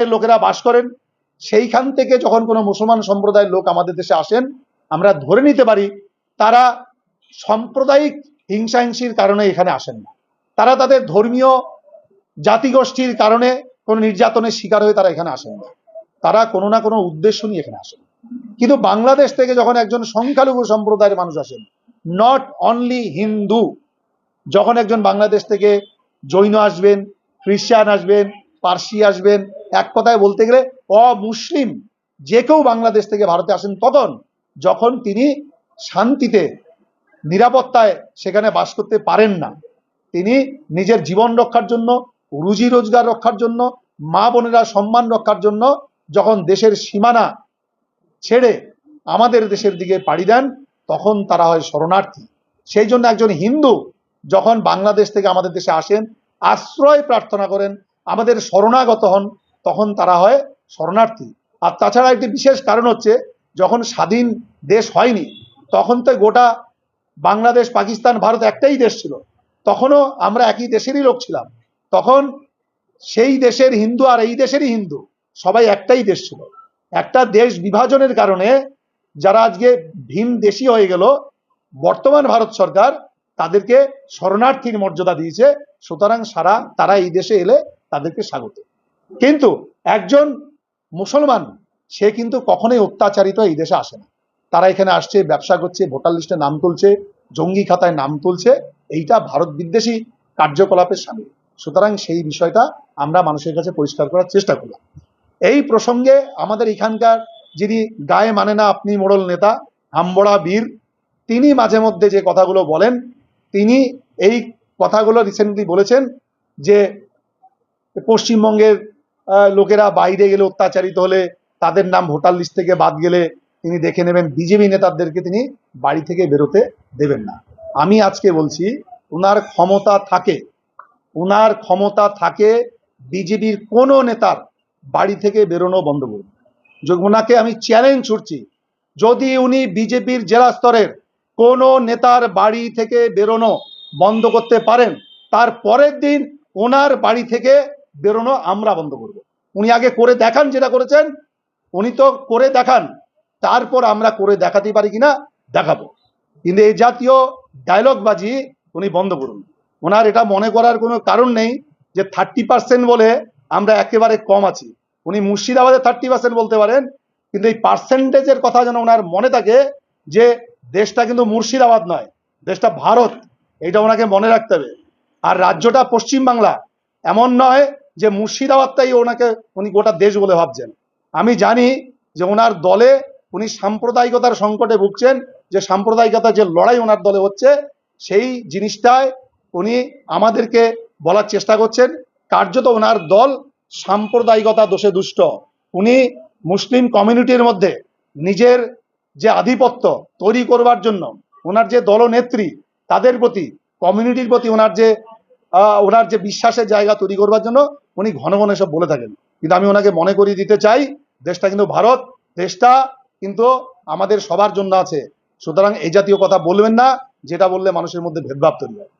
লোকেরা বাস করেন, সেইখান থেকে যখন কোনো মুসলমান সম্প্রদায়ের লোক আমাদের দেশে আসেন, আমরা ধরে নিতে পারি তারা সাম্প্রদায়িক হিংসাহিংসির কারণে এখানে আসেন না। তারা তাদের ধর্মীয় জাতিগোষ্ঠীর কারণে কোনো নির্যাতনের শিকার হয়ে তারা এখানে আসেন না। তারা কোনো না কোনো উদ্দেশ্য নিয়ে এখানে আসেন। কিন্তু বাংলাদেশ থেকে যখন একজন সংখ্যালঘু সম্প্রদায়ের মানুষ আসেন নট অনলি হিন্দু যখন একজন বাংলাদেশ থেকে জৈন আসবেন, খ্রিস্টান আসবেন পার্সি আসবেন। এক কথায় বলতে গেলে অমুসলিম যে কেউ বাংলাদেশ থেকে ভারতে আসেন তখন যখন তিনি শান্তিতে, নিরাপত্তায় সেখানে বাস করতে পারেন না। তিনি নিজের জীবন রক্ষার জন্য, রুজি রোজগার রক্ষার জন্য, মা বোনেরা সম্মান রক্ষার জন্য যখন দেশের সীমানা ছেড়ে আমাদের দেশের দিকে পাড়ি দেন, তখন তারা হয় শরণার্থী। সেই জন্য একজন হিন্দু যখন বাংলাদেশ থেকে আমাদের দেশে আসেন, আশ্রয় প্রার্থনা করেন আমাদের শরণাগত হন, তখন তারা হয় শরণার্থী। আর তাছাড়া একটি বিশেষ কারণ হচ্ছে, যখন স্বাধীন দেশ হয়নি, তখন তো গোটা বাংলাদেশ, পাকিস্তান, ভারত একটাই দেশ ছিল। তখনও আমরা একই দেশেরই লোক ছিলাম। তখন সেই দেশের হিন্দু আর এই দেশেরই হিন্দু, সবাই একটাই দেশ ছিল। একটা দেশ বিভাজনের কারণে যারা আজকে ভিন দেশি হয়ে গেল, বর্তমান ভারত সরকার তাদেরকে শরণার্থীর মর্যাদা দিয়েছে। সুতরাং সারা তারা এই দেশে এলে তাদেরকে স্বাগত। কিন্তু একজন মুসলমান, সে কিন্তু কখনোই অত্যাচারিত এই দেশে আসে না। তারা এখানে আসছে, ব্যবসা করছে, ভোটার লিস্টে নাম তুলছে, জঙ্গি খাতায় নাম তুলছে, এইটা ভারত বিদ্বেষী কার্যকলাপের সামিল। সুতরাং সেই বিষয়টা আমরা মানুষের কাছে পরিষ্কার করার চেষ্টা করলাম। এই প্রসঙ্গে আমাদের এখানকার যিনি গায়ে মানে না আপনি মোড়ল নেতা, হাম্বড়া বীর, তিনি মাঝে মধ্যে যে কথাগুলো বলেন, তিনি এই কথাগুলো রিসেন্টলি বলেছেন যে পশ্চিমবঙ্গের লোকেরা বাইরে গেলে অত্যাচারিত হলে তাদের নাম ভোটার লিস্ট থেকে বাদ গেলে তিনি দেখে নেবেন বিজেপি নেতাদেরকে তিনি বাড়ি থেকে বেরোতে দেবেন না। আমি আজকে বলছি ওনার ক্ষমতা থাকে ওনার ক্ষমতা থাকে বিজেপির কোনো নেতার বাড়ি থেকে বেরোনো বন্ধ করবে যে ওনাকে আমি চ্যালেঞ্জ ছুটছি যদি উনি বিজেপির জেলা স্তরের কোনো নেতার বাড়ি থেকে বেরোনো বন্ধ করতে পারেন, তার পরের দিন ওনার বাড়ি থেকে বেরোনো আমরা বন্ধ করব। উনি আগে করে দেখান যেটা করেছেন, উনি তো করে দেখান। তারপর আমরা করে দেখাতে পারি কিনা, দেখাবো। কিন্তু এই জাতীয় ডায়লগবাজি উনি বন্ধ করুন। ওনার এটা মনে করার কোনো কারণ নেই যে থার্টি পার্সেন্ট বলে আমরা একেবারে কম আছি। উনি মুর্শিদাবাদে থার্টি পার্সেন্ট বলতে পারেন, কিন্তু এই পার্সেন্টেজের কথা যেন ওনার মনে থাকে যে দেশটা কিন্তু মুর্শিদাবাদ নয়, দেশটা ভারত এটা ওনাকে মনে রাখতে হবে। আর রাজ্যটা পশ্চিমবাংলা, এমন নয় যে মুর্শিদাবাদটাই ওনাকে, উনি গোটা দেশ বলে ভাবছেন। আমি জানি যে ওনার দলে উনি সাম্প্রদায়িকতার সংকটে ভুগছেন, যে সাম্প্রদায়িকতার যে লড়াই ওনার দলে হচ্ছে, সেই জিনিসটায় উনি আমাদেরকে বলার চেষ্টা করছেন। কার্যত ওনার দল সাম্প্রদায়িকতা দোষে দুষ্ট। উনি মুসলিম কমিউনিটির মধ্যে নিজের যে আধিপত্য তৈরি করবার জন্য, ওনার যে দলনেত্রী, তাদের প্রতি, কমিউনিটির প্রতি ওনার যে ওনার যে বিশ্বাসের জায়গা তৈরি করবার জন্য উনি ঘন ঘন এসব বলে থাকেন। কিন্তু আমি ওনাকে মনে করিয়ে দিতে চাই, দেশটা কিন্তু ভারত, দেশটা কিন্তু আমাদের সবার জন্য আছে। সুতরাং এই জাতীয় কথা বলবেন না, যেটা বললে মানুষের মধ্যে ভেদভাব তৈরি হয়।